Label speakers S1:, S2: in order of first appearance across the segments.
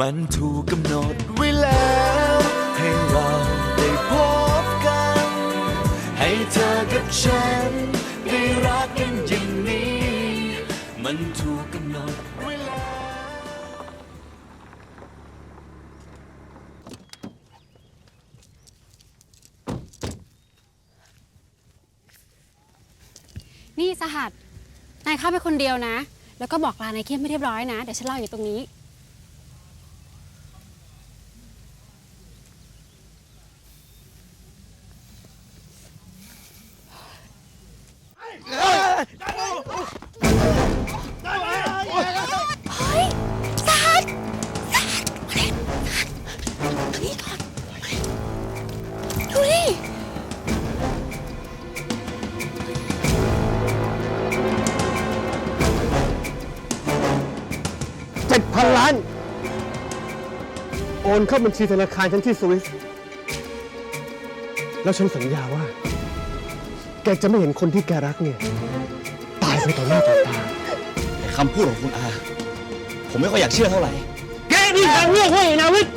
S1: มันถูกกำหนดไว้แล้ว ให้เราได้พบกัน ให้เธอกับฉัน ได้รักกันอย่างนี้ มันถูกกำหนดไว้แล้ว
S2: นี่สหัสนายเข้าไปคนเดียวนะ แล้วก็บอกลานายเข้มไม่เรียบร้อยนะ เดี๋ยวฉันรออยู่ตรงนี้ อน
S3: เข้าบัญชีธนาคารฉันที่สวิส แล้วฉันสัญญาว่า แกจะไม่เห็นคนที่แกรักเนี่ย ตายไปต่อหน้าต่อตา
S4: แต่คำพูดของคุณอา ผมไม่ค่อยอยากเชื่อเท่าไหร่
S3: แกนี่ทางเลือกให้นาวิทย์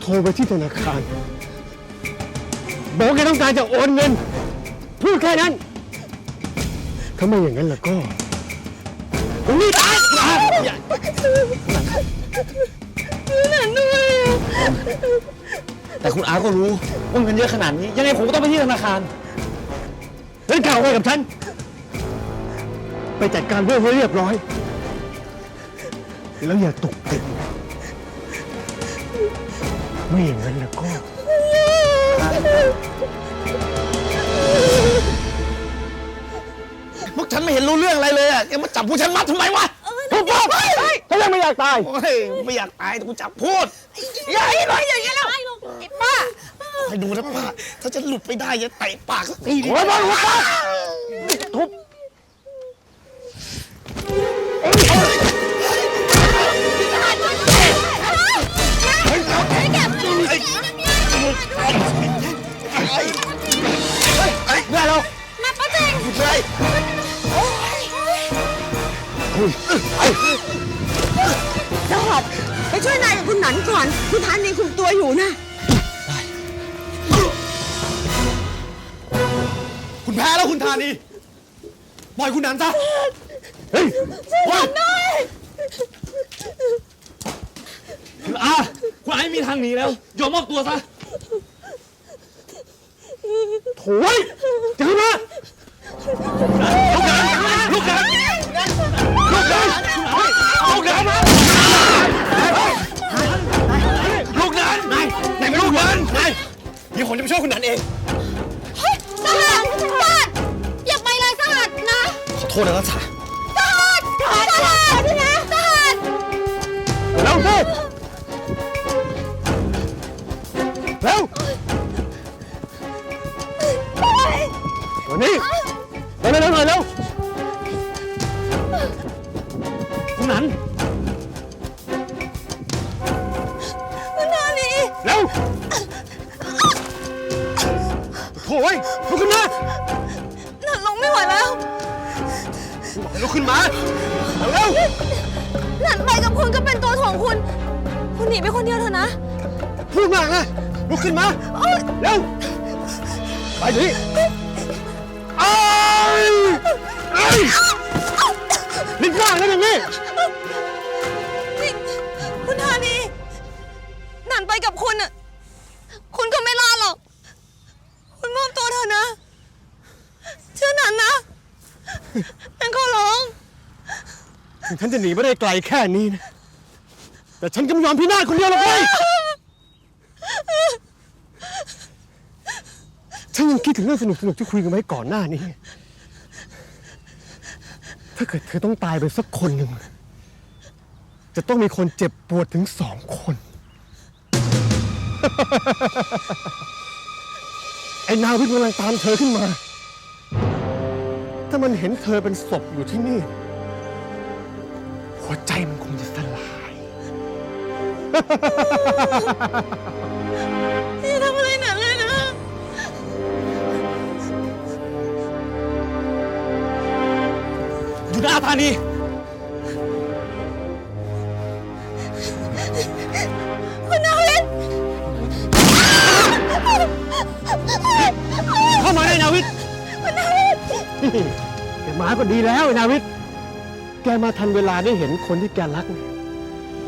S3: โทรไปที่ธนาคาร บอกว่าแกต้องการจะโอนเงิน พูดแค่นั้นถ้าไม่อย่างนั้นแล้วก็ผมนี่ตาย
S4: แต่คุณอาก็รู้ว่าเงินเยอะขนาดนี้ ยังไงผมก็ต้องไปที่ธนาคาร
S3: งั้นกล่าวไว้กับฉัน ไปจัดการเรื่องให้เรียบร้อย แล้วอย่าตกติดไม่อย่างนั้นแล้วก็
S4: พวกฉันไม่เห็นรู้เรื่องอะไรเลยอะยังมาจับผู้ฉันมัดทำไมวะ
S3: พูดพูด ถ้ายังไม่อยากตาย
S4: โอ้ยไม่อยากตายแต่กูจับพูดอย่าให้หน่อยอย่างเงี้ยแล้ว
S2: ไอ้ป้า
S4: ให้ดูนะป้าถ้าจะหลุดไปได้จะเตะปากสักทีดิ
S3: โอ้ยบอลหัวป้าทุบ
S4: ได้แล้ว
S2: มาป้าเจง
S4: ใช่
S5: ส วัสดไปช่วยนายกับคุณหนันก่อนคุณทานนี่คุมตัวอยู่นะ
S4: คุณแพ้แล้วคุณธานี ปล่อยคุณนันซะ
S3: เฮ้ย
S4: คุณอาคุณอาไม่มีทางหนีแล้ว ยอมมอบตัวซะ
S3: โถ่ยจะขึ้นมา
S4: ลูกนันลูกนันลูกนันลูกนันนายนายเป็นลูกนันนายเดี๋ยวผมจะไปช่วยคุณนันเอง
S2: เฮ้ยสหัสสหัสอย่าไปเลยสหัสนะ
S4: ขอโทษนะนัทธา
S2: สหัสสหัสสหัสนะสหัส
S3: เร็วสิเร็ววันนี้ เร็วโถ่ยลุกขึ้นมา
S5: หนันลงไม่ไหวแล้ว
S3: ลุกขึ้นมาเร็ว
S5: หนันไปกับคุณก็เป็นตัวถ่วงคุณ คุณหนีไปคนเดียวเถอะนะ
S3: พูดมากนะลุกขึ้นมาเร็วไปดิไอ้ไอ้ลิ้นข้างแล้วอย่างนี้
S5: นี่ นันไปกับคุณอะ คุณก็ไม่รอดหรอก คุณมอบตัวเถอะนะ เชื่อนันนะนันขอร้อง
S3: ถึงฉันจะหนีไม่ได้ไกลแค่นี้นะ แต่ฉันก็ไม่ยอมพี่นาศคนเดียวหรอกเว้ยฉันยังคิดถึงเรื่องสนุกสนุกๆที่คุยกันไว้ก่อนหน้านี้ ถ้าเกิดเธอต้องตายไปสักคนหนึ่ง จะต้องมีคนเจ็บปวดถึงสองคน ไอ้นาวิทย์กำลังตามเธอขึ้นมา ถ้ามันเห็นเธอเป็นศพอยู่ที่นี่ หัวใจมันคงจะสลาย
S5: อย่าทำอะไรหนันเลยนะ
S4: อยู่หน้าธา
S5: นี
S3: แกมาก็ดีแล้วไอ้นาวิทแกมาทันเวลาได้เห็นคนที่แกรักเนี่ย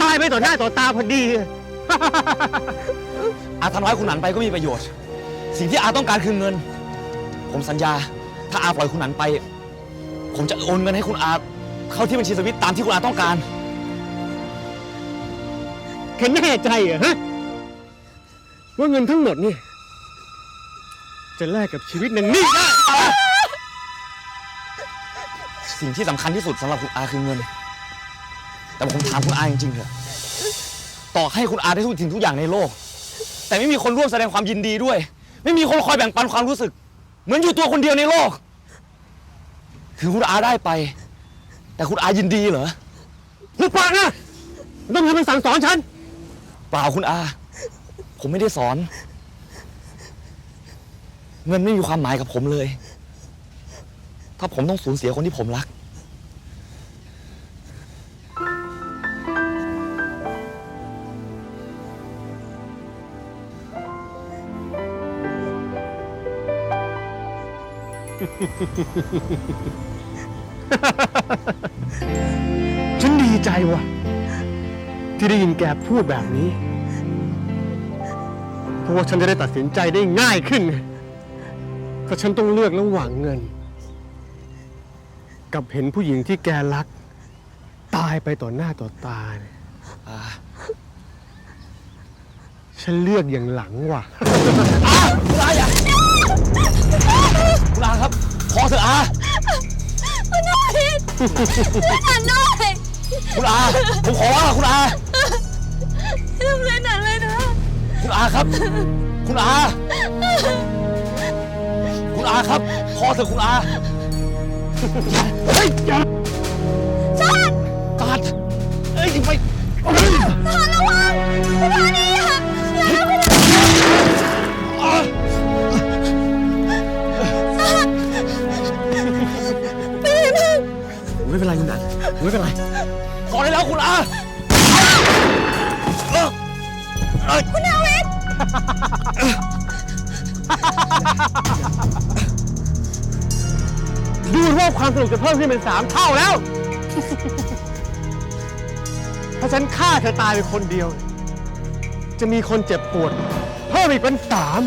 S3: ตายไปต่อหน้าต่อตาพอดี
S4: อาทำร้ายคุณหนันไปก็มีประโยชน์ สิ่งที่อาต้องการคือเงิน ผมสัญญา ถ้าอาปล่อยคุณหนันไป ผมจะโอนเงินให้คุณอาเข้าที่บัญชีสวิตตามที่คุณอาต้องการ
S3: แกแน่ใจเหรอฮะว่าเงินทั้งหมดนี่ จะแลกกับชีวิตนางนี่ได้
S4: สิ่งที่สำคัญที่สุดสำหรับคุณอาคือเงิน แต่ผมถามคุณอาจริงๆเถอะต่อให้คุณอาได้ทุกสิ่งทุกอย่างในโลก แต่ไม่มีคนร่วมแสดงความยินดีด้วย ไม่มีคนคอยแบ่งปันความรู้สึก เหมือนอยู่ตัวคนเดียวในโลก ถึงคุณอาได้ไป แต่คุณอายินดีเหรอ
S3: หุบปากนะต้องทำเป็นสั่งสอนฉัน
S4: เปล่าคุณอา ผมไม่ได้สอน เงินไม่มีความหมายกับผมเลย ถ้าผมต้องสูญเสียคนที่ผมรัก
S3: ฉันดีใจว่ะ ที่ได้ยินแกพูดแบบนี้ เพราะว่าฉันจะได้ตัดสินใจได้ง่ายขึ้นไงถ้าฉันต้องเลือกระหว่างเงิน กับเห็นผู้หญิงที่แกรัก ตายไปต่อหน้าต่อตาเนี่ย
S4: อา
S3: ฉันเลือกอย่างหลังว่ะ
S4: คุณอาอย่าคุณอาครับ พอเถอะอา
S5: คุณนาวินช่วยหนันหน่อย
S4: คุณอาผมขอว่าคุณอา
S5: ทำอะไรหนันเลยนะ
S4: คุณอาครับ คุณอา คุณอาครับ พอเถอะคุณอา
S3: เฮ้ยอย่า
S4: กัดเอ้ยไป
S5: ทหารระวังคุณนานี่อย่าอย่านะคุณนาปีมึง
S3: ไม่เป็นไรคุณนันไม่เป็นไร
S4: พอได้แล้วคุณอา
S5: คุณนา
S3: เหมื อนว่าความสนุกจะเพิ่มขึ้นเป็นสามเท่าแล้ว ถ้าฉันฆ่าเธอตายไปคนเดียว จะมีคนเจ็บปวด เพิ่มอีกเป็นสาม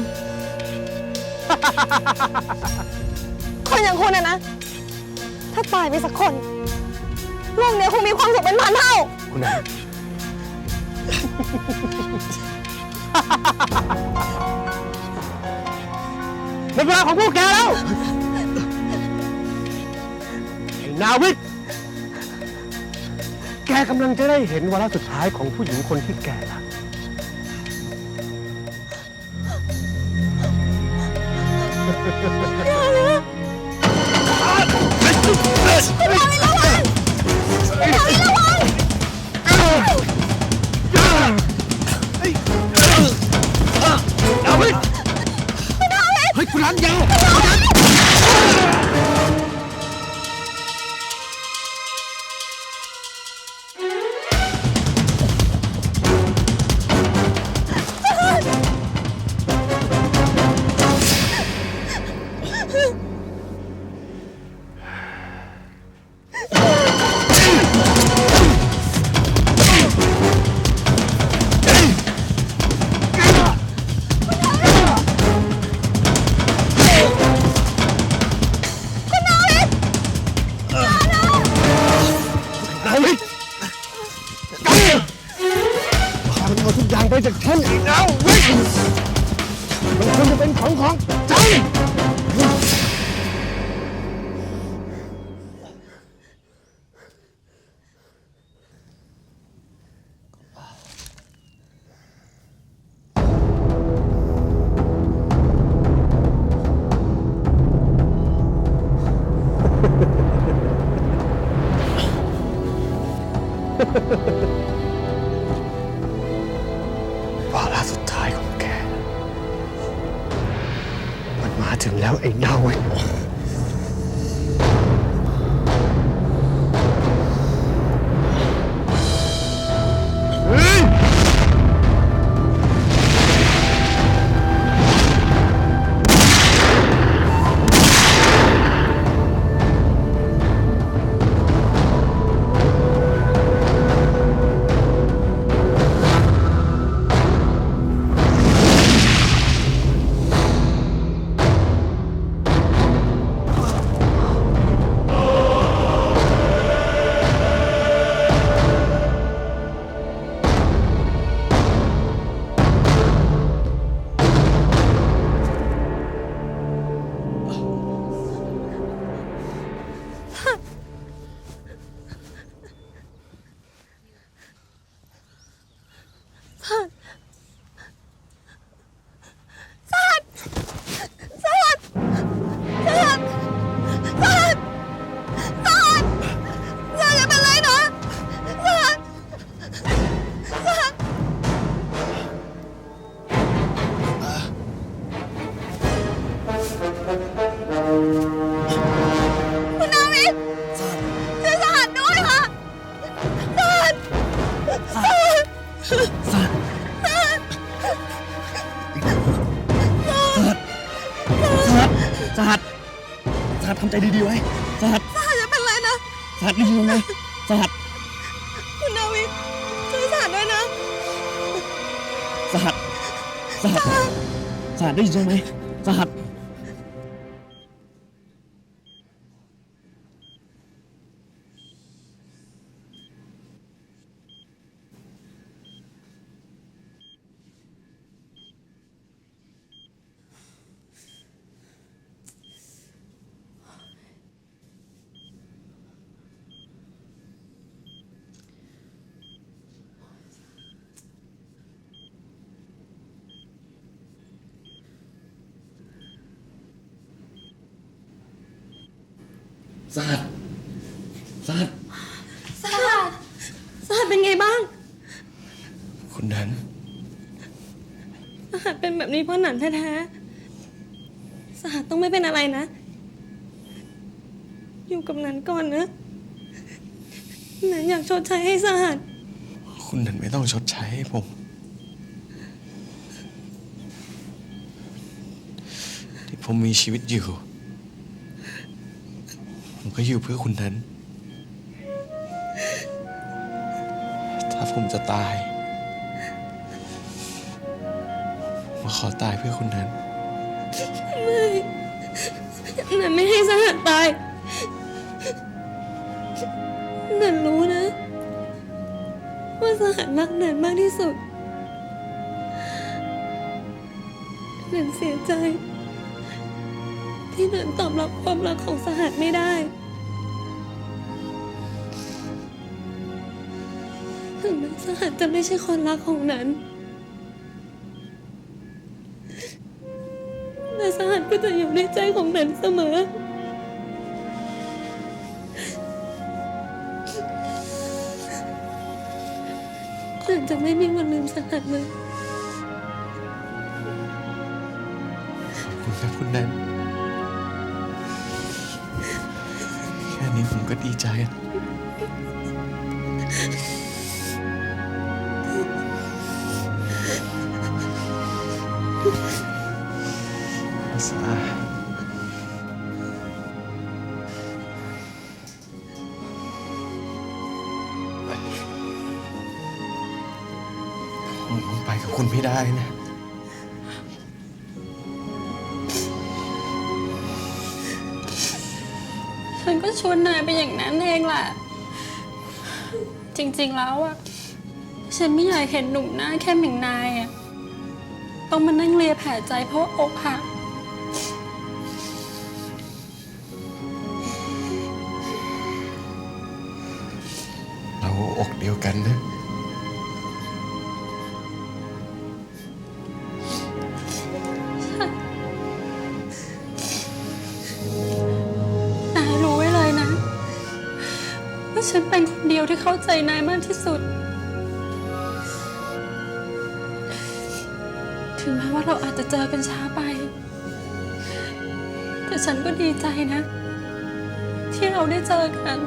S5: คนอย่างคุณอะนะ ถ้าตายไปสักคน โลกเนี้ยคงมีความสุขเป็นพันเท่า
S3: คุณนันหมดเวลาของพวกแกแล้วไอ้ นาวิก แกกำลังจะได้เห็นวาระสุดท้ายของผู้หญิงคนที่แกรักเฮ้ยคุณรันยาน คุณนาวินช่วยสหัสด้วยค่ะสหัส
S4: สหัสสหัสสหัสสหัสทำใจดีๆไว้สะฮั
S5: สจะเป็นไรนะ
S4: สหัสดีๆไว้สหัส
S5: คุณนาวินช่วยสหัสด้วยนะ
S4: สหัสสหัสสหัสได้ยินไหมสหัส สหัสสหัส
S5: สหัสสหัสเป็นไงบ้าง
S4: คุณนัน
S5: สหัสเป็นแบบนี้เพราะหนันแท้ๆสหัสต้องไม่เป็นอะไรนะ อยู่กับหนันก่อนนะหนันอยากชดใช้ให้สหัส
S6: คุณนันไม่ต้องชดใช้ให้ผม ที่ผมมีชีวิตอยู่ ผมก็อยู่เพื่อคุณนั้น ถ้าผมจะตายผมขอตายเพื่อคุณนั้น ไม่
S5: หนันไม่ให้สหัสตายหนันรู้นะ ว่าสหัสรักหนันมากที่สุดหนันเสียใจ ที่หนันตอบรับความรักของสหัสไม่ได้ ถึงแม้สหัสจะไม่ใช่คนรักของนันแต่สหัสก็จะอยู่ในใจของนันเสมอนันจะไม่มีวันลืมสหัสเลย
S6: นี้ผมก็ดีใจอะอาสาผมไปกับคุณไม่ได้นะ
S2: ฉันก็ชวนนายไปอย่างนั้นเองแหละ จริงๆแล้วอะฉันไม่อยากเห็นหนุ่มหน้าแค่เหม่งนายอะต้องมานั่งเลียแผลใจเพราะอกหัก
S6: เราอกเดียวกันนะ
S2: ฉันเป็นคนเดียวที่เข้าใจนายมากที่สุด ถึงแม้ว่าเราอาจจะเจอกันช้าไป แต่ฉันก็ดีใจนะ ที่เราได้เจอกัน